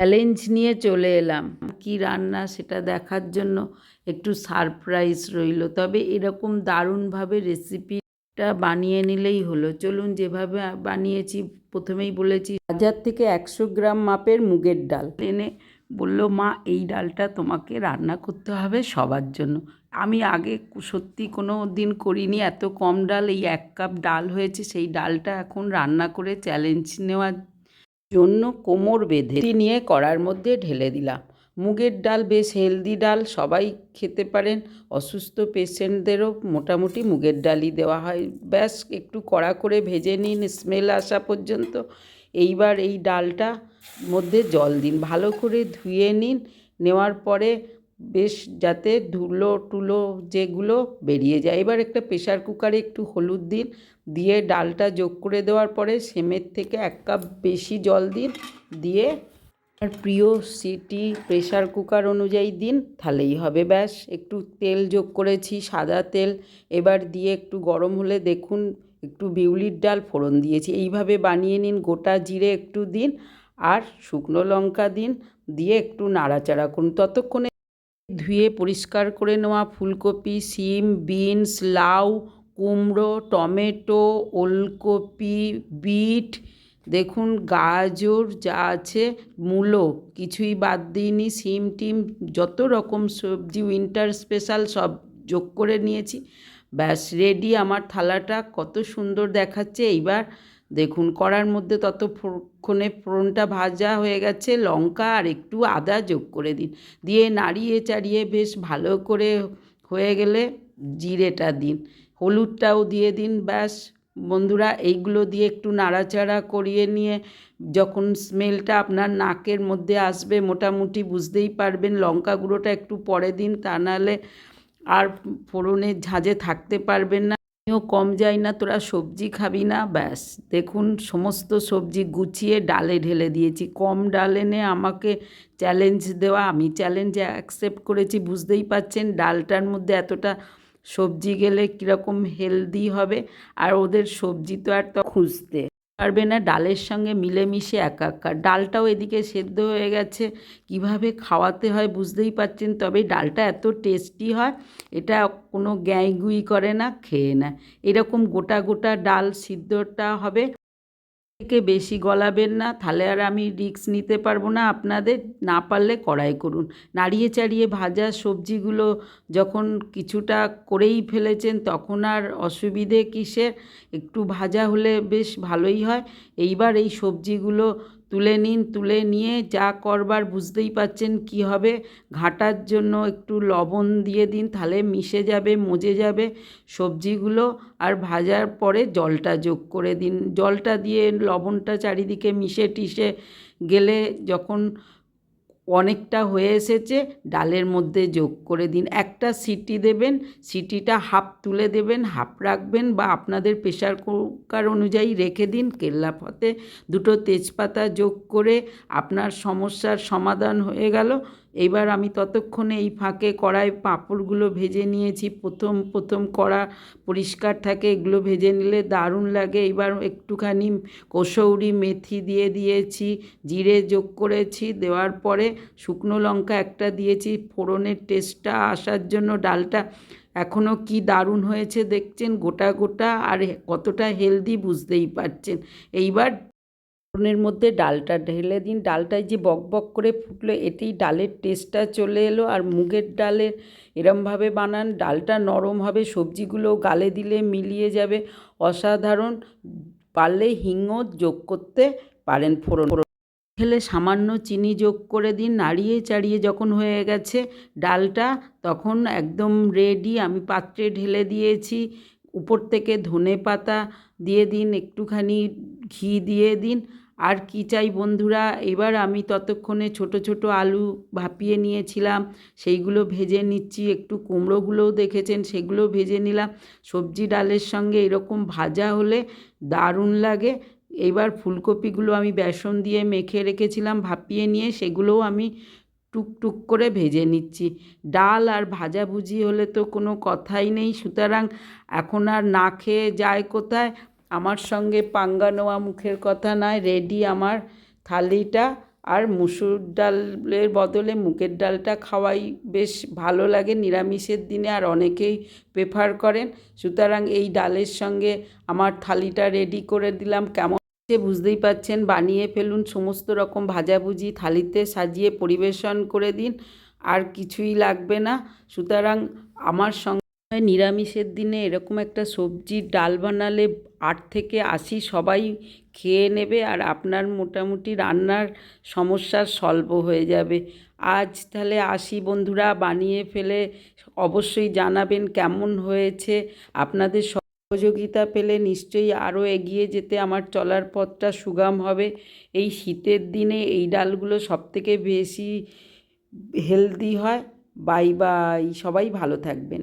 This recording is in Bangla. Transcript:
চ্যালেঞ্জ নিয়ে চলে এলাম। কি রান্না সেটা দেখার জন্য একটু সারপ্রাইজ রইল। তবে এরকম দারুণভাবে রেসিপিটা বানিয়ে নিলেই হলো। চলুন যেভাবে বানিয়েছি, প্রথমেই বলেছি হাজার থেকে একশো গ্রাম মাপের মুগের ডাল এনে বলল, মা, এই ডালটা তোমাকে রান্না করতে হবে সবার জন্য। আমি আগে সত্যি কোনো দিন করিনি, এত কম ডাল, এই এক কাপ ডাল হয়েছে, সেই ডালটা এখন রান্না করে চ্যালেঞ্জ নেওয়ার জন্য কোমর বেঁধে নিয়ে কড়ার মধ্যে ঢেলে দিলাম। মুগের ডাল বেশ হেলদি ডাল, সবাই খেতে পারেন। অসুস্থ পেশেন্টদেরও মোটামুটি মুগের ডালই দেওয়া হয়। ব্যাস, একটু কড়া করে ভেজে নিন, স্মেল আসা পর্যন্ত। এইবার এই ডালটা মধ্যে জল দিন। ভালো করে ধুয়ে নিন। নেওয়ার পরে বেশ যাতে ধুলো টুলো যেগুলো বেরিয়ে যায়। এবার একটা প্রেশার কুকারে একটু হলুদ দিন, দিয়ে ডালটা যোগ করে দেওয়ার পরে সেমের থেকে এক কাপ বেশি জল দিন, দিয়ে আর প্রিয় সিটি প্রেশার কুকার অনুযায়ী দিন, তাহলেই হবে ব্যাস। একটু তেল যোগ করেছি, সাদা তেল। এবার দিয়ে একটু গরম হলে দেখুন, একটু বিউলির ডাল ফোড়ন দিয়েছি। এইভাবে বানিয়ে নিন, গোটা জিরে একটু দিন, আর শুকনো লঙ্কা দিন, দিয়ে একটু নাড়াচাড়া করুন। ততক্ষণে ধুয়ে পরিষ্কার করে নেওয়া ফুলকপি শিম বিনস, লাউ, কুমড়ো, টমেটো, ওলকপি, বিট, দেখুন গাজর যা আছে, মূলো, কিছুই বাদ দিইনি, সিম টিম, যত রকম সবজি উইন্টার স্পেশাল সব যোগ করে নিয়েছি। ব্যাস রেডি আমার থালাটা, কত সুন্দর দেখাচ্ছে। এইবার দেখুন, কড়ার মধ্যে ততক্ষণে ফোড়নটা ভাজা হয়ে গেছে, লঙ্কা আর একটু আদা যোগ করে দিন। দিয়ে নাড়িয়ে চাড়িয়ে বেশ ভালো করে হয়ে গেলে জিরেটা দিন। হলুদটাও দিয়ে দিন, ব্যাস। বন্ধুরা, এইগুলো দিয়ে একটু নাড়াচাড়া করিয়ে নিয়ে যখন স্মেলটা আপনার নাকের মধ্যে আসবে, মোটামুটি বুঝতেই পারবেন, লঙ্কা গুঁড়োটা একটু পরে দিন, তা নাহলে আর ফোড়নের ঝাঁঝে থাকতে পারবেন না। কম যায় না, তোরা সবজি খাবি না? ব্যাস, দেখুন সমস্ত সবজি গুছিয়ে ডালে ঢেলে দিয়েছি। কম ডাল এনে আমাকে চ্যালেঞ্জ দেওয়া, আমি চ্যালেঞ্জ অ্যাকসেপ্ট করেছি, বুঝতেই পাচ্ছেন ডালটার মধ্যে এতটা সবজি গেলে কীরকম হেলদি হবে। আর ওদের সবজি তো আর তো খুঁজতে। পারবে না, ডালের সঙ্গে মিলেমিশে একাকার ডালটাও এদিকে সেদ্ধ হয়ে গেছে, কীভাবে খাওয়াতে হয় বুঝতেই পারছেন, তবে ডালটা এত টেস্টি হয়, এটা কোনো গ্যাঁইগুই করে না, খেয়ে না এরকম গোটা গোটা ডাল সিদ্ধটা হবে। থেকে বেশি গলাবেন না, তাহলে আর আমি রিক্স নিতে পারব না। আপনাদের না পারলে কড়াই করুন। নাড়িয়ে চাড়িয়ে ভাজা সবজিগুলো যখন কিছুটা করেই ফেলেছেন, তখন আর অসুবিধে কিসের? একটু ভাজা হলে বেশ ভালোই হয়। এইবার এই সবজিগুলো তুলে নিন, তুলে নিয়ে যা করবার বুঝতেই পাচ্ছেন কি হবে। ঘাটার জন্য একটু লবণ দিয়ে দিন, তাহলে মিশে যাবে, মজে যাবে সবজিগুলো। আর ভাজার পরে জলটা যোগ করে দিন। জলটা দিয়ে লবণটা চারিদিকে মিশে টিশে গেলে যখন অনেকটা হয়ে এসেছে। ডালের মধ্যে যোগ করে দিন। একটা সিটি দেবেন, সিটিটা হাফ তুলে দেবেন, হাফ রাখবেন বা আপনাদের প্রেশার কুকার অনুযায়ী রেখে দিন। কেল্লা পথে দুটো তেজপাতা যোগ করে আপনার সমস্যার সমাধান হয়ে গেল। এবার আমি ততক্ষণে এই ফাঁকে কড়াই পাঁপড়গুলো ভেজে নিয়েছি। প্রথম প্রথম কড়া পরিষ্কার থাকে, এগুলো ভেজে নিলে দারুণ লাগে। এবার একটুখানি কসৌরি মেথি দিয়ে দিয়েছি, জিরে যোগ করেছি, দেওয়ার পরে শুকনো লঙ্কা একটা দিয়েছি। ফোড়নের টেস্টটা আসার জন্য ডালটা এখনও কি দারুণ হয়েছে দেখছেন, গোটা গোটা, আর কতটা হেলদি বুঝতেই পারছেন। এইবার ফোড়নের মধ্যে ডালটা ঢেলে দিন। ডালটায় যে বক বক করে ফুটলো, এতেই ডালের টেস্টটা চলে এলো। আর মুগের ডালের এরমভাবে বানান। ডালটা নরম হবে, সবজিগুলো গালে দিলে মিলিয়ে যাবে। অসাধারণ। পারলে হিংও যোগ করতে পারেন ফোড়ন। ঢেলে সামান্য চিনি যোগ করে দিন। নাড়িয়ে চাড়িয়ে যখন হয়ে গেছে ডালটা, তখন একদম রেডি আমি পাত্রে ঢেলে দিয়েছি। উপর থেকে ধনে পাতা দিয়ে দিন। একটুখানি ঘি দিয়ে দিন। আর কি চাই বন্ধুরা? এবার আমি ততক্ষণে ছোট ছোট আলু ভাপিয়ে নিয়েছিলাম, সেইগুলো ভেজে নিচ্ছি, একটু কুমড়োগুলোও দেখেছেন সেগুলো ভেজে নিলাম। সবজি ডালের সঙ্গে এরকম ভাজা হলে দারুণ লাগে। এবার ফুলকপিগুলো আমি বেসন দিয়ে মেখে রেখেছিলাম, ভাপিয়ে নিয়ে সেগুলোও আমি টুকটুক করে ভেজে নিচ্ছি। ডাল আর ভাজাভুজি হলে তো কোনো কথাই নেই, সুতরাং এখন আর না খেয়ে যায় কোথায়? আমার সঙ্গে পাঙ্গা নেওয়া মুখের কথা নয় রেডি আমার থালিটা আর মুসুর ডালের বদলে মুগের ডালটা খাওয়াই বেশ ভালো লাগে নিরামিষের দিনে আর অনেকেই প্রেফার করেন। সুতরাং এই ডালের সঙ্গে আমার থালিটা রেডি করে দিলাম। কেমন বুঝতেই পাচ্ছেন বানিয়ে ফেলুন, সমস্ত রকম ভাজাভুজি থালিতে সাজিয়ে পরিবেশন করে দিন, আর কিছুই লাগবে না। সুতরাং আমার সঙ্গে নিরামিষের দিনে এরকম একটা সবজির ডাল বানালে আট থেকে আশি সবাই খেয়ে নেবে আর আপনার মোটামুটি রান্নার সমস্যার সলভ হয়ে যাবে। আজ তাহলে আসি বন্ধুরা, বানিয়ে ফেলে অবশ্যই জানাবেন কেমন হয়েছে। আপনাদের সহযোগিতা পেলে নিশ্চয়ই আরও এগিয়ে যেতে আমার চলার পথটা সুগম হবে। এই শীতের দিনে এই ডালগুলো সবথেকে বেশি হেলদি হয়। বাই বাই সবাই ভালো থাকবেন।